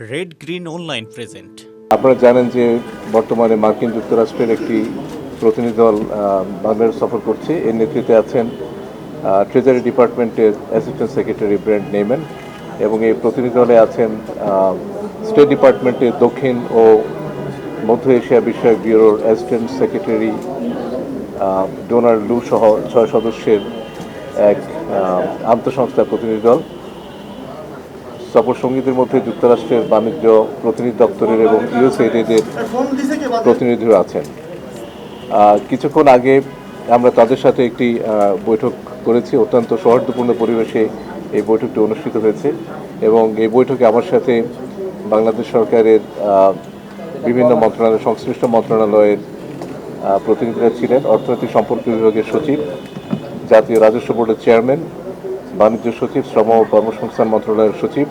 Red green online present আপনারা জানেন যে বর্তমানে মার্কিন যুক্তরাষ্ট্রের একটি প্রতিনিধি দল বাংলাদেশ সফর করছে। এর নেতৃত্বে আছেন ট্রেজারি ডিপার্টমেন্টের অ্যাসিস্ট্যান্ট সেক্রেটারি ব্র্যান্ড নেমেন এবং এই প্রতিনিধি দলে আছেন স্টেট ডিপার্টমেন্টের দক্ষিণ ও মধ্য এশিয়া বিষয়ক ব্যুরোর অ্যাসিস্ট্যান্ট সেক্রেটারি ডোনাল্ড লু সহ ছয় সদস্যের এক আন্তঃসংস্থা প্রতিনিধি দল। সফর সঙ্গীদের মধ্যে যুক্তরাষ্ট্রের বাণিজ্য প্রতিনিধি দপ্তরের এবং ইউএসএইডের প্রতিনিধিও আছেন। কিছুক্ষণ আগে আমরা তাদের সাথে একটি বৈঠক করেছি। অত্যন্ত সৌহার্দ্যপূর্ণ পরিবেশে এই বৈঠকটি অনুষ্ঠিত হয়েছে এবং এই বৈঠকে আমার সাথে বাংলাদেশ সরকারের বিভিন্ন মন্ত্রণালয়, সংশ্লিষ্ট মন্ত্রণালয়ের প্রতিনিধিরা ছিলেন। অর্থনৈতিক সম্পর্ক বিভাগের সচিব, জাতীয় রাজস্ব বোর্ডের চেয়ারম্যান বাণিজ্য সচিব, শ্রম ও কর্মসংস্থান মন্ত্রণালয়ের সচিব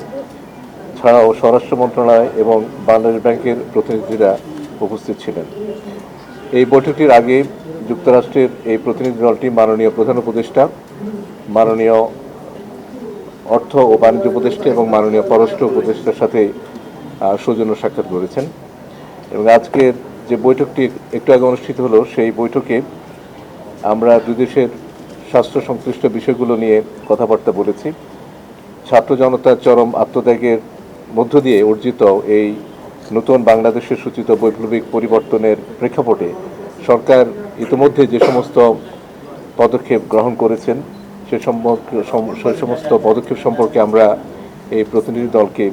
ছাড়াও স্বরাষ্ট্র মন্ত্রণালয় এবং বাংলাদেশ ব্যাংকের প্রতিনিধিরা উপস্থিত ছিলেন। এই বৈঠকটির আগে যুক্তরাষ্ট্রের এই প্রতিনিধি দলটি মাননীয় প্রধান উপদেষ্টা, মাননীয় অর্থ ও বাণিজ্য উপদেষ্টা এবং মাননীয় পররাষ্ট্র উপদেষ্টার সাথে সৌজন্য সাক্ষাৎ করেছেন। এবং আজকের যে বৈঠকটি একটু আগে অনুষ্ঠিত হলো, সেই বৈঠকে আমরা দুই দেশের স্বাস্থ্য সংশ্লিষ্ট বিষয়গুলো নিয়ে কথাবার্তা বলেছি। ছাত্র জনতার চরম আত্মত্যাগের মধ্য দিয়ে অর্জিত এই নতুন বাংলাদেশের সূচিত বৈপ্লবিক পরিবর্তনের প্রেক্ষাপটে সরকার ইতিমধ্যে যে সমস্ত পদক্ষেপ গ্রহণ করেছেন, সে সে সমস্ত পদক্ষেপ সম্পর্কে আমরা এই প্রতিনিধি দলকে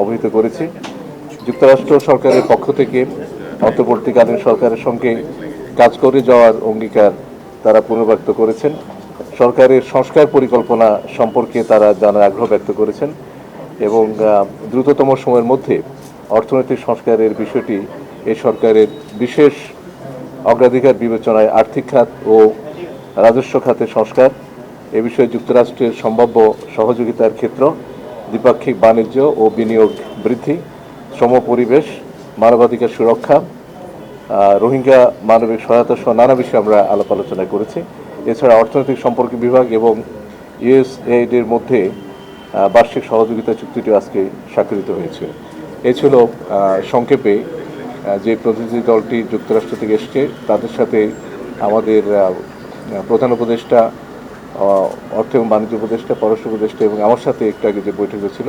অবহিত করেছি। যুক্তরাষ্ট্র সরকারের পক্ষ থেকে অন্তর্বর্তীকালীন সরকারের সঙ্গে কাজ করে যাওয়ার অঙ্গীকার তারা পুনর্ব্যক্ত করেছেন। সরকারের সংস্কার পরিকল্পনা সম্পর্কে তারা জানার আগ্রহ ব্যক্ত করেছেন এবং দ্রুততম সময়ের মধ্যে অর্থনৈতিক সংস্কারের বিষয়টি এই সরকারের বিশেষ অগ্রাধিকার বিবেচনায় আর্থিক খাত ও রাজস্ব খাতের সংস্কার, এ বিষয়ে যুক্তরাষ্ট্রের সম্ভাব্য সহযোগিতার ক্ষেত্র, দ্বিপাক্ষিক বাণিজ্য ও বিনিয়োগ বৃদ্ধি, শ্রম পরিবেশ, মানবাধিকার সুরক্ষা রোহিঙ্গা মানবিক সহায়তা সহ নানা বিষয়ে আমরা আলাপ আলোচনা করেছি। এছাড়া অর্থনৈতিক সম্পর্ক বিভাগ এবং ইউএসএইড এর মধ্যে বার্ষিক সহযোগিতা চুক্তিটি আজকে স্বাক্ষরিত হয়েছে। এ ছিল সংক্ষেপে যে প্রতিনিধি দলটি যুক্তরাষ্ট্র থেকে এসছে, তাদের সাথে আমাদের প্রধান উপদেষ্টা অর্থ এবং বাণিজ্য উপদেষ্টা, পররাষ্ট্র উপদেষ্টা এবং আমার সাথে একটু আগে যে বৈঠক হয়েছিল